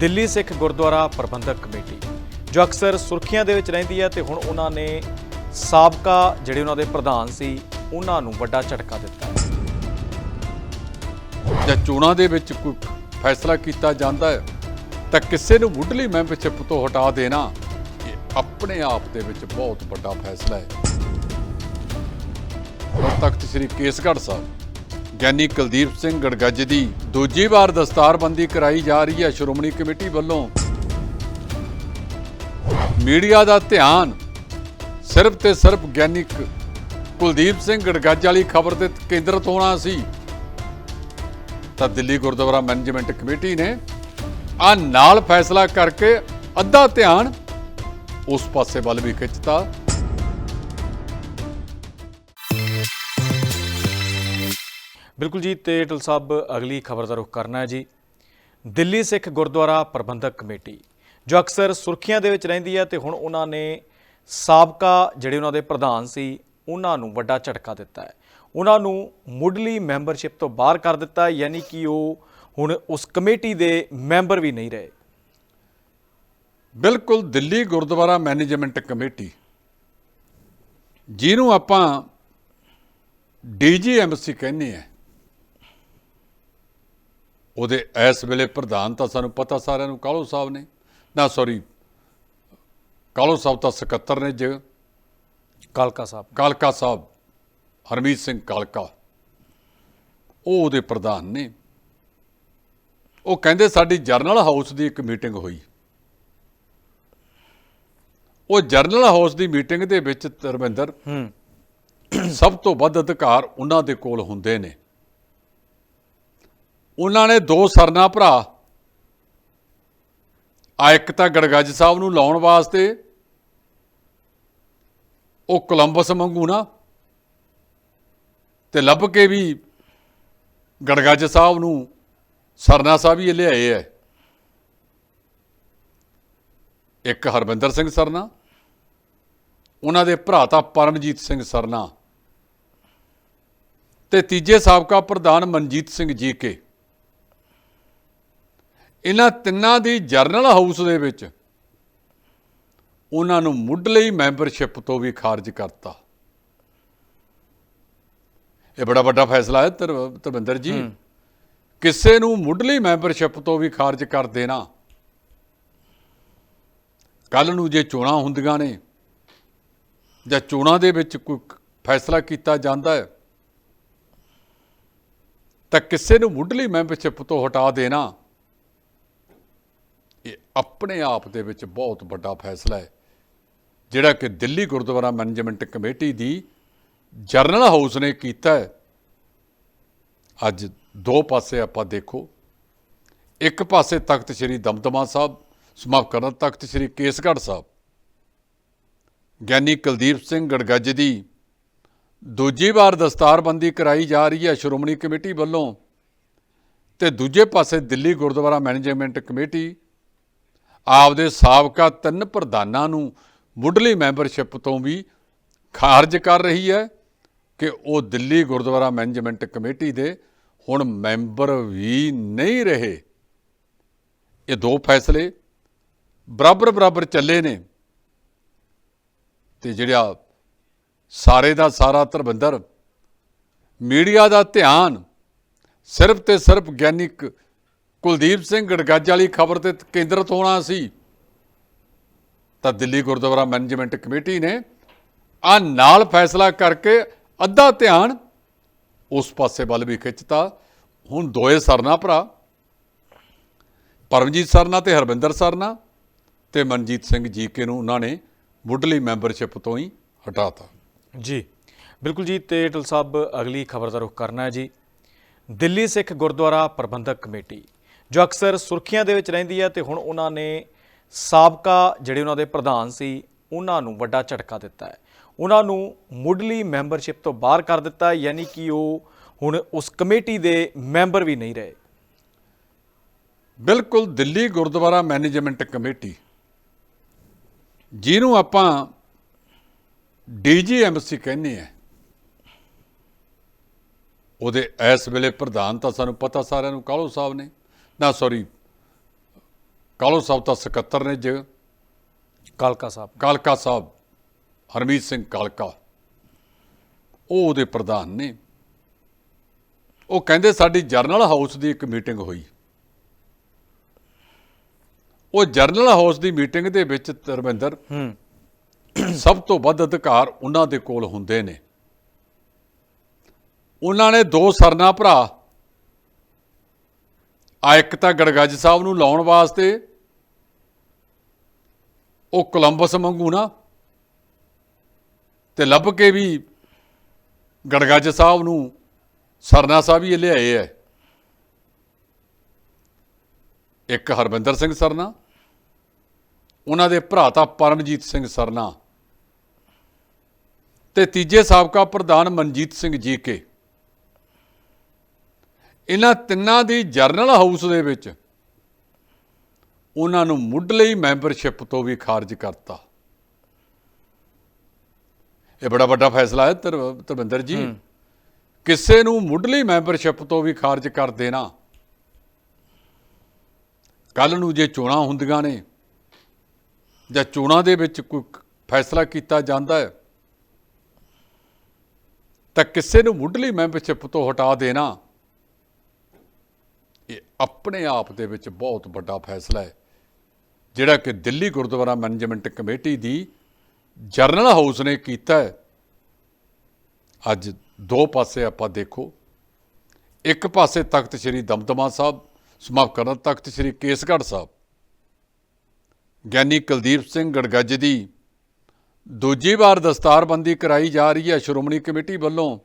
Delhi Sikh Gurdwara Prabandhak committee, ਜੋ ਅਕਸਰ ਸੁਰਖੀਆਂ ਦੇ ਵਿੱਚ ਰਹਿੰਦੀ ਹੈ ਤੇ ਹੁਣ ਉਹਨਾਂ ਨੇ ਸਾਬਕਾ ਜਿਹੜੇ ਉਹਨਾਂ ਦੇ ਪ੍ਰਧਾਨ ਸੀ, ਉਹਨਾਂ ਨੂੰ ਵੱਡਾ ਝਟਕਾ ਦਿੱਤਾ। ਹੈ ਜਾਂ ਚੋਣਾਂ ਦੇ ਵਿੱਚ ਕੋਈ ਫੈਸਲਾ ਕੀਤਾ ਜਾਂਦਾ ਹੈ, ਤਾਂ ਕਿਸੇ ਨੂੰ ਮੁੱਢਲੀ ਮੈਂਬਰਸ਼ਿਪ ਤੋਂ ਹਟਾ ਦੇਣਾ, ਇਹ ਆਪਣੇ ਆਪ ਦੇ ਵਿੱਚ ਬਹੁਤ ਵੱਡਾ ਫੈਸਲਾ ਹੈ। ਤਖਤ ਸ੍ਰੀ ਕੇਸਗੜ੍ਹ ਸਾਹਿਬ ਗਿਆਨੀ ਕੁਲਦੀਪ ਸਿੰਘ ਗੜਗੱਜ ਦੀ ਦੂਜੀ ਵਾਰ ਦਸਤਾਰਬੰਦੀ ਕਰਾਈ ਜਾ ਰਹੀ ਹੈ। ਸ਼੍ਰੋਮਣੀ ਕਮੇਟੀ ਵੱਲੋਂ ਮੀਡੀਆ ਦਾ ਧਿਆਨ ਸਿਰਫ ਤੇ ਸਿਰਫ ਗਿਆਨੀ ਕ- ਕੁਲਦੀਪ ਸਿੰਘ ਗੜਗੱਜ ਵਾਲੀ ਖਬਰ ਤੇ ਕੇਂਦਰਿਤ ਹੋਣਾ ਸੀ। ਤਾਂ ਦਿੱਲੀ ਗੁਰਦੁਆਰਾ ਮੈਨੇਜਮੈਂਟ ਕਮੇਟੀ ਨੇ ਆ ਨਾਲ ਫੈਸਲਾ ਕਰਕੇ ਅੱਧਾ ਧਿਆਨ ਉਸ ਪਾਸੇ ਵੱਲ ਵੀ ਖਿੱਚਤਾ। ਬਿਲਕੁਲ ਜੀ ਤੇ ਟਲ ਸਾਹਿਬ ਅਗਲੀ ਖਬਰ ਦਾ ਰੁਖ ਕਰਨਾ ਹੈ ਜੀ। ਦਿੱਲੀ ਸਿੱਖ ਗੁਰਦੁਆਰਾ ਪ੍ਰਬੰਧਕ ਕਮੇਟੀ ਜੋ ਅਕਸਰ ਸੁਰਖੀਆਂ ਦੇ ਵਿੱਚ ਰਹਿੰਦੀ ਹੈ ਤੇ ਹੁਣ ਉਹਨਾਂ ਨੇ ਸਾਬਕਾ ਜਿਹੜੇ ਉਹਨਾਂ ਦੇ ਪ੍ਰਧਾਨ ਸੀ ਉਹਨਾਂ ਨੂੰ ਵੱਡਾ ਝਟਕਾ ਦਿੱਤਾ ਹੈ। ਉਹਨਾਂ ਨੂੰ ਮੁੱਢਲੀ ਮੈਂਬਰਸ਼ਿਪ ਤੋਂ ਬਾਹਰ ਕਰ ਦਿੱਤਾ ਹੈ, ਯਾਨੀ ਕਿ ਉਹ ਹੁਣ ਉਸ ਕਮੇਟੀ ਦੇ ਮੈਂਬਰ ਵੀ ਨਹੀਂ ਰਹੇ। ਬਿਲਕੁਲ ਦਿੱਲੀ ਗੁਰਦੁਆਰਾ ਮੈਨੇਜਮੈਂਟ ਕਮੇਟੀ ਜਿਹਨੂੰ ਆਪਾਂ ਡੀਜੀਐਮਸੀ ਕਹਿੰਦੇ ਆ ਉਹਦੇ ਇਸ ਵੇਲੇ ਪ੍ਰਧਾਨ ਤਾਂ ਸਾਨੂੰ ਪਤਾ ਸਾਰਿਆਂ ਨੂੰ ਕਾਲੋ ਸਾਹਿਬ ਨੇ? ਨਾ ਸੌਰੀ ਕਾਲੋ ਸਾਹਿਬ ਤਾਂ ਸਕੱਤਰ ਨੇ ਜ। ਕਾਲਕਾ ਸਾਹਿਬ। ਕਾਲਕਾ ਸਾਹਿਬ ਹਰਮੀਤ ਸਿੰਘ ਕਾਲਕਾ। ਉਹ ਉਹਦੇ ਪ੍ਰਧਾਨ ਨੇ। ਉਹ ਕਹਿੰਦੇ ਸਾਡੀ ਜਰਨਲ ਹਾਊਸ ਦੀ ਇੱਕ ਮੀਟਿੰਗ ਹੋਈ। ਉਹ ਜਰਨਲ ਹਾਊਸ ਦੀ ਮੀਟਿੰਗ ਦੇ ਵਿੱਚ ਧਰਮਿੰਦਰ ਹੂੰ। ਸਭ ਤੋਂ ਵੱਧ ਅਧਿਕਾਰ ਉਹਨਾਂ ਦੇ ਕੋਲ ਹੁੰਦੇ ਨੇ। ਉਹਨਾਂ ਨੇ ਦੋ ਸਰਨਾ ਭਰਾ। ਆ ਇੱਕ ਤਾਂ ਗੜਗੱਜ ਸਾਹਿਬ ਨੂੰ ਲਾਉਣ ਵਾਸਤੇ। ਉਹ ਕੋਲੰਬਸ ਵਾਂਗੂ ਨਾ। ਤੇ ਲੱਭ ਕੇ ਵੀ ਗੜਗੱਜ ਸਾਹਿਬ ਨੂੰ ਸਰਨਾ ਸਾਹਿਬ ਹੀ ਲਿਆਏ ਐ। ਇੱਕ ਹਰਵਿੰਦਰ ਸਿੰਘ ਸਰਨਾ। ਉਹਨਾਂ ਦੇ ਭਰਾ ਤਾਂ ਪਰਮਜੀਤ ਸਿੰਘ ਸਰਨਾ। ਤੇ ਤੀਜੇ ਸਾਬਕਾ ਪ੍ਰਧਾਨ ਮਨਜੀਤ ਸਿੰਘ ਜੀ ਕੇ। ਇਹਨਾਂ ਤਿੰਨਾਂ ਦੀ ਜਰਨਲ ਹਾਊਸ ਦੇ ਵਿੱਚ ਉਹਨਾਂ ਨੂੰ ਮੁੱਢਲੀ ਮੈਂਬਰਸ਼ਿਪ ਤੋਂ ਵੀ ਖਾਰਜ ਕਰਤਾ। ਇਹ ਬੜਾ ਵੱਡਾ ਫੈਸਲਾ ਹੈ ਧਰਮਿੰਦਰ ਜੀ। ਕਿਸੇ ਨੂੰ ਮੁੱਢਲੀ ਮੈਂਬਰਸ਼ਿਪ ਤੋਂ ਵੀ ਖਾਰਜ ਕਰ ਦੇਣਾ। ਕੱਲ ਨੂੰ ਜੇ ਚੋਣਾਂ ਹੁੰਦੀਆਂ ਨੇ ਜਾਂ ਚੋਣਾਂ ਦੇ ਵਿੱਚ ਕੋਈ ਫੈਸਲਾ ਕੀਤਾ ਜਾਂਦਾ ਹੈ ਤਾਂ ਕਿਸੇ ਨੂੰ ਮੁੱਢਲੀ ਮੈਂਬਰਸ਼ਿਪ ਤੋਂ ਹਟਾ ਦੇਣਾ। ਇਹ ਆਪਣੇ ਆਪ ਦੇ ਵਿੱਚ ਬਹੁਤ ਵੱਡਾ ਫੈਸਲਾ ਹੈ। ਜਿਹੜਾ ਕਿ ਦਿੱਲੀ ਗੁਰਦੁਆਰਾ ਮੈਨੇਜਮੈਂਟ ਕਮੇਟੀ ਦੀ ਜਰਨਲ ਹਾਊਸ ਨੇ ਕੀਤਾ ਹੈ। ਅੱਜ ਦੋ ਪਾਸੇ ਆਪਾਂ ਦੇਖੋ। ਇੱਕ ਪਾਸੇ ਤਖਤ ਸ੍ਰੀ ਦਮਦਮਾ ਸਾਹਿਬ ਸਮਾਪਤ ਕਰਨ ਤਖਤ ਸ੍ਰੀ ਕੇਸਗੜ੍ਹ ਸਾਹਿਬ। ਗਿਆਨੀ ਕੁਲਦੀਪ ਸਿੰਘ ਗੜਗੱਜ ਦੀ ਦੂਜੀ ਵਾਰ ਦਸਤਾਰਬੰਦੀ ਕਰਾਈ ਜਾ ਰਹੀ ਹੈ ਸ਼੍ਰੋਮਣੀ ਕਮੇਟੀ ਵੱਲੋਂ। ਤੇ ਦੂਜੇ ਪਾਸੇ ਦਿੱਲੀ ਗੁਰਦੁਆਰਾ ਮੈਨੇਜਮੈਂਟ ਕਮੇਟੀ ਆਪਦੇ ਸਾਬਕਾ ਤਿੰਨ ਪ੍ਰਧਾਨਾਂ ਨੂੰ ਮੁੱਢਲੀ ਮੈਂਬਰਸ਼ਿਪ ਤੋਂ ਵੀ ਖਾਰਜ ਕਰ ਰਹੀ ਹੈ ਕਿ ਉਹ ਦਿੱਲੀ ਗੁਰਦੁਆਰਾ ਮੈਨੇਜਮੈਂਟ ਕਮੇਟੀ ਦੇ ਹੁਣ ਮੈਂਬਰ ਵੀ ਨਹੀਂ ਰਹੇ। ਇਹ ਦੋ ਫੈਸਲੇ ਬਰਾਬਰ ਬਰਾਬਰ ਚੱਲੇ ਨੇ ਤੇ ਜਿਹੜਾ ਸਾਰੇ ਦਾ ਸਾਰਾ ਧਰਮਿੰਦਰ, ਮੀਡੀਆ ਦਾ ਧਿਆਨ ਸਿਰਫ ਤੇ ਸਿਰਫ ਗਿਆਨਿਕ ਕੁਲਦੀਪ ਸਿੰਘ ਗੜਗੱਜ ਵਾਲੀ ਖਬਰ ਤੇ ਕੇਂਦਰਿਤ ਹੋਣਾ ਸੀ। ਤਾਂ ਦਿੱਲੀ ਗੁਰਦੁਆਰਾ ਮੈਨੇਜਮੈਂਟ ਕਮੇਟੀ ਨੇ ਆ ਨਾਲ ਫੈਸਲਾ ਕਰਕੇ ਅੱਧਾ ਧਿਆਨ ਉਸ ਪਾਸੇ ਵੱਲ ਵੀ ਖਿੱਚਤਾ। ਹੁਣ ਦੋਏ ਸਰਨਾ ਭਰਾ, ਪਰਮਜੀਤ ਸਰਨਾ ਤੇ ਹਰਵਿੰਦਰ ਸਰਨਾ ਤੇ ਮਨਜੀਤ ਸਿੰਘ ਜੀਕੇ ਨੂੰ ਉਹਨਾਂ ਨੇ ਮੁੱਢਲੀ ਮੈਂਬਰਸ਼ਿਪ ਤੋਂ ਹੀ ਹਟਾਤਾ। ਜੀ, ਬਿਲਕੁਲ ਜੀ, ਤੇ ਟਲ ਸਾਹਿਬ, ਅਗਲੀ ਖਬਰ ਦਾ ਰੁਖ ਕਰਨਾ ਹੈ ਜੀ। ਦਿੱਲੀ ਸਿੱਖ ਗੁਰਦੁਆਰਾ ਪ੍ਰਬੰਧਕ ਕਮੇਟੀ। ਜੋ ਅਕਸਰ ਸੁਰਖੀਆਂ ਦੇ ਵਿੱਚ ਰਹਿੰਦੀ ਹੈ ਤੇ ਹੁਣ ਉਹਨਾਂ ਨੇ ਸਾਬਕਾ ਜਿਹੜੇ ਉਹਨਾਂ ਦੇ ਪ੍ਰਧਾਨ ਸੀ, ਉਹਨਾਂ ਨੂੰ ਵੱਡਾ ਝਟਕਾ ਦਿੱਤਾ ਹੈ। ਉਹਨਾਂ ਨੂੰ ਮੁੱਢਲੀ ਮੈਂਬਰਸ਼ਿਪ ਤੋਂ ਬਾਹਰ ਕਰ ਦਿੱਤਾ ਯਾਨੀ ਕਿ ਉਹ ਹੁਣ ਉਸ ਕਮੇਟੀ ਦੇ ਮੈਂਬਰ ਵੀ ਨਹੀਂ ਰਹੇ। ਬਿਲਕੁਲ ਦਿੱਲੀ ਗੁਰਦੁਆਰਾ ਮੈਨੇਜਮੈਂਟ ਕਮੇਟੀ, ਜਿਹਨੂੰ ਆਪਾਂ ਡੀਜੀਐਮਸੀ ਕਹਿੰਦੇ ਆ ਉਹਦੇ ਇਸ ਵੇਲੇ ਪ੍ਰਧਾਨ ਤਾਂ ਸਾਨੂੰ ਪਤਾ ਸਾਰਿਆਂ ਨੂੰ ਕਾਲੋ ਸਾਹਿਬ ਨੇ ਨਾ ਸੌਰੀ ਕਾਲੋ ਸਾਹਿਬ ਤਾਂ ਸਕੱਤਰ ਨੇ ਜ। ਕਾਲਕਾ ਸਾਹਿਬ। ਕਾਲਕਾ ਸਾਹਿਬ ਹਰਮੀਤ ਸਿੰਘ ਕਾਲਕਾ। ਉਹ ਉਹਦੇ ਪ੍ਰਧਾਨ ਨੇ। ਉਹ ਕਹਿੰਦੇ ਸਾਡੀ ਜਰਨਲ ਹਾਊਸ ਦੀ ਇੱਕ ਮੀਟਿੰਗ ਹੋਈ। ਉਹ ਜਰਨਲ ਹਾਊਸ ਦੀ ਮੀਟਿੰਗ ਦੇ ਵਿੱਚ ਧਰਮਿੰਦਰ ਹੂੰ। ਸਭ ਤੋਂ ਵੱਧ ਅਧਿਕਾਰ ਉਹਨਾਂ ਦੇ ਕੋਲ ਹੁੰਦੇ ਨੇ। ਉਹਨਾਂ ਨੇ ਦੋ ਸਰਨਾ ਭਰਾ ਆ ਇੱਕ ਤਾਂ ਗੜਗੱਜ ਸਾਹਿਬ ਨੂੰ ਲਾਉਣ ਵਾਸਤੇ ਉਹ ਕੋਲੰਬਸ ਮੰਗੂ ਨਾ ਤੇ ਲੱਭ ਕੇ ਵੀ ਗੜਗੱਜ ਸਾਹਿਬ ਨੂੰ ਸਰਨਾ ਸਾਹਿਬ ਹੀ ਲਿਆਏ ਐ। ਇੱਕ ਹਰਵਿੰਦਰ ਸਿੰਘ ਸਰਨਾ, ਉਹਨਾਂ ਦੇ ਭਰਾ ਤਾਂ ਪਰਮਜੀਤ ਸਿੰਘ ਸਰਨਾ ਤੇ ਤੀਜੇ ਸਾਬਕਾ ਪ੍ਰਧਾਨ ਮਨਜੀਤ ਸਿੰਘ ਜੀ ਕੇ। ਇਹਨਾਂ ਤਿੰਨਾਂ ਦੀ ਜਰਨਲ ਹਾਊਸ ਦੇ ਵਿੱਚ ਉਹਨਾਂ ਨੂੰ ਮੁੱਢਲੀ ਮੈਂਬਰਸ਼ਿਪ ਤੋਂ ਵੀ ਖਾਰਜ ਕਰਤਾ। ਇਹ ਬੜਾ ਵੱਡਾ ਫੈਸਲਾ ਹੈ ਧਰਮਿੰਦਰ ਜੀ। ਕਿਸੇ ਨੂੰ ਮੁੱਢਲੀ ਮੈਂਬਰਸ਼ਿਪ ਤੋਂ ਵੀ ਖਾਰਜ ਕਰ ਦੇਣਾ। ਕੱਲ ਨੂੰ ਜੇ ਚੋਣਾਂ ਹੁੰਦੀਆਂ ਨੇ ਜਾਂ ਚੋਣਾਂ ਦੇ ਵਿੱਚ ਕੋਈ ਫੈਸਲਾ ਕੀਤਾ ਜਾਂਦਾ ਹੈ ਤਾਂ ਕਿਸੇ ਨੂੰ ਮੁੱਢਲੀ ਮੈਂਬਰਸ਼ਿਪ ਤੋਂ ਹਟਾ ਦੇਣਾ। ਇਹ ਆਪਣੇ ਆਪ ਦੇ ਵਿੱਚ ਬਹੁਤ ਵੱਡਾ ਫੈਸਲਾ ਹੈ। ਜਿਹੜਾ ਕਿ ਦਿੱਲੀ ਗੁਰਦੁਆਰਾ ਮੈਨੇਜਮੈਂਟ ਕਮੇਟੀ ਦੀ ਜਰਨਲ ਹਾਊਸ ਨੇ ਕੀਤਾ ਹੈ। ਅੱਜ ਦੋ ਪਾਸੇ ਆਪਾਂ ਦੇਖੋ। ਇੱਕ ਪਾਸੇ ਤਖਤ ਸ੍ਰੀ ਦਮਦਮਾ ਸਾਹਿਬ ਸਮਾਪਤ ਕਰਨ ਤਖਤ ਸ੍ਰੀ ਕੇਸਗੜ੍ਹ ਸਾਹਿਬ। ਗਿਆਨੀ ਕੁਲਦੀਪ ਸਿੰਘ ਗੜਗੱਜ ਦੀ ਦੂਜੀ ਵਾਰ ਦਸਤਾਰਬੰਦੀ ਕਰਾਈ ਜਾ ਰਹੀ ਹੈ ਸ਼੍ਰੋਮਣੀ ਕਮੇਟੀ ਵੱਲੋਂ।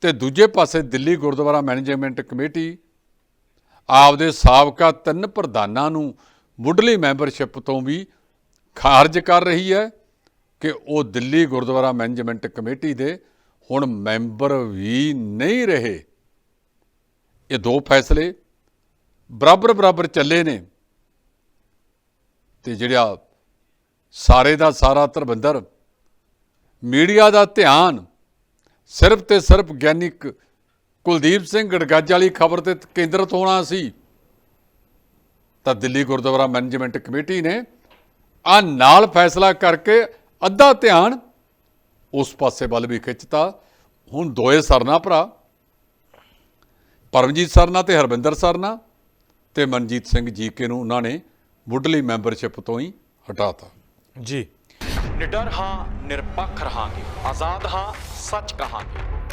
ਤੇ ਦੂਜੇ ਪਾਸੇ ਦਿੱਲੀ ਗੁਰਦੁਆਰਾ ਮੈਨੇਜਮੈਂਟ ਕਮੇਟੀ ਆਪਦੇ ਸਾਬਕਾ ਤਿੰਨ ਪ੍ਰਧਾਨਾਂ ਨੂੰ ਮੁੱਢਲੀ ਮੈਂਬਰਸ਼ਿਪ ਤੋਂ ਵੀ ਖਾਰਜ ਕਰ ਰਹੀ ਹੈ ਕਿ ਉਹ ਦਿੱਲੀ ਗੁਰਦੁਆਰਾ ਮੈਨੇਜਮੈਂਟ ਕਮੇਟੀ ਦੇ ਹੁਣ ਮੈਂਬਰ ਵੀ ਨਹੀਂ ਰਹੇ। ਇਹ ਦੋ ਫੈਸਲੇ ਬਰਾਬਰ ਬਰਾਬਰ ਚੱਲੇ ਨੇ ਤੇ ਜਿਹੜਾ ਸਾਰੇ ਦਾ ਸਾਰਾ ਧਰਮਿੰਦਰ, ਮੀਡੀਆ ਦਾ ਧਿਆਨ ਸਿਰਫ ਤੇ ਸਿਰਫ ਗਿਆਨਿਕ ਕੁਲਦੀਪ ਸਿੰਘ ਗੜਗੱਜ ਵਾਲੀ ਖਬਰ ਤੇ ਕੇਂਦਰਿਤ ਹੋਣਾ ਸੀ। ਤਾਂ ਦਿੱਲੀ ਗੁਰਦੁਆਰਾ ਮੈਨੇਜਮੈਂਟ ਕਮੇਟੀ ਨੇ ਆ ਨਾਲ ਫੈਸਲਾ ਕਰਕੇ ਅੱਧਾ ਧਿਆਨ ਉਸ ਪਾਸੇ ਵੱਲ ਵੀ ਖਿੱਚਤਾ। ਹੁਣ ਦੋਏ ਸਰਨਾ ਭਰਾ ਪਰਮਜੀਤ ਸਰਨਾ ਤੇ ਹਰਵਿੰਦਰ ਸਰਨਾ ਤੇ ਮਨਜੀਤ ਸਿੰਘ ਜੀਕੇ ਨੂੰ ਉਹਨਾਂ ਨੇ ਮੁੱਢਲੀ ਮੈਂਬਰਸ਼ਿਪ ਤੋਂ ਹੀ ਹਟਾਤਾ। ਜੀ। ਨਿਡਰ ਹਾਂ ਨਿਰਪੱਖ ਰਹਾਂਗੇ ਆਜ਼ਾਦ ਹਾਂ ਸੱਚ ਕਹਾਂਗੇ।